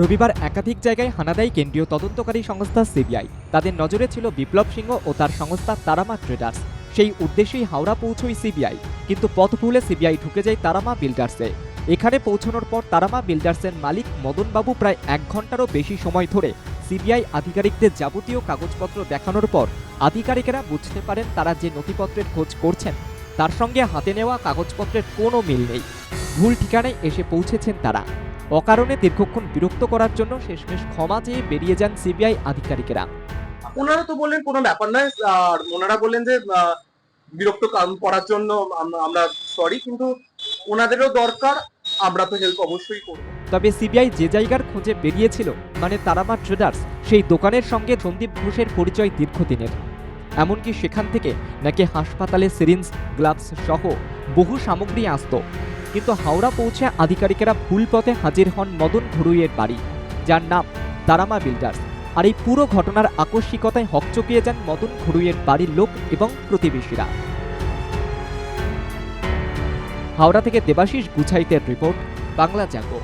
রবিবার একাধিক জায়গায় হানা দেয় কেন্দ্রীয় তদন্তকারী সংস্থা সিবিআই। তাদের নজরে ছিল বিপ্লব সিংহ ও তার সংস্থা তারামা ট্রেডার্স। সেই উদ্দেশ্যেই হাওড়া পৌঁছয় সিবিআই। কিন্তু পথ ভুলে সিবিআই ঢুকে যায় তারামা বিল্ডার্সে। এখানে পৌঁছানোর পর তারামা বিল্ডার্সের মালিক মদনবাবু প্রায় এক ঘন্টারও বেশি সময় ধরে সিবিআই আধিকারিকদের যাবতীয় কাগজপত্র দেখানোর পর আধিকারিকেরা বুঝতে পারেন তারা যে নথিপত্রের খোঁজ করছেন, তার সঙ্গে হাতে নেওয়া কাগজপত্রের কোনো মিল নেই। ভুল ঠিকানায় এসে পৌঁছেছেন তারা। অকারণে দীর্ঘক্ষণ বিরক্ত করার জন্য শেষমেশ ক্ষমা চেয়ে বেরিয়ে যান সিবিআই আধিকারিকেরা। ওনারা তো বললেন কোনো ব্যাপার নয় আর ওনারা বললেন যে বিরক্ত করার জন্য আমরা সরি কিন্তু ওনাদেরও দরকার আমরা তো হেল্প অবশ্যই করব। তবে সিবিআই যে জায়গার খোঁজে বেরিয়েছিল মানে তারামা ট্রেডার্স সেই দোকানের সঙ্গে সন্দীপ ঘোষের পরিচয় দীর্ঘদিনের। এমনকি সেখান থেকে নাকি হাসপাতালে সিরিঞ্জ গ্লাভস সহ বহু সামগ্রী আসত কিন্তু হাওড়া পৌঁছে আধিকারিকেরা ভুল পথে হাজির হন মদন ঘরুইয়ের বাড়ি, যার নাম তারামা বিল্ডার্স। আর এই পুরো ঘটনার আকস্মিকতায় হকচকিয়ে যান মদন ঘরুইয়ের বাড়ির লোক এবং প্রতিবেশীরা। হাওড়া থেকে দেবাশিস গুছাইতের রিপোর্ট, বাংলা জাগো।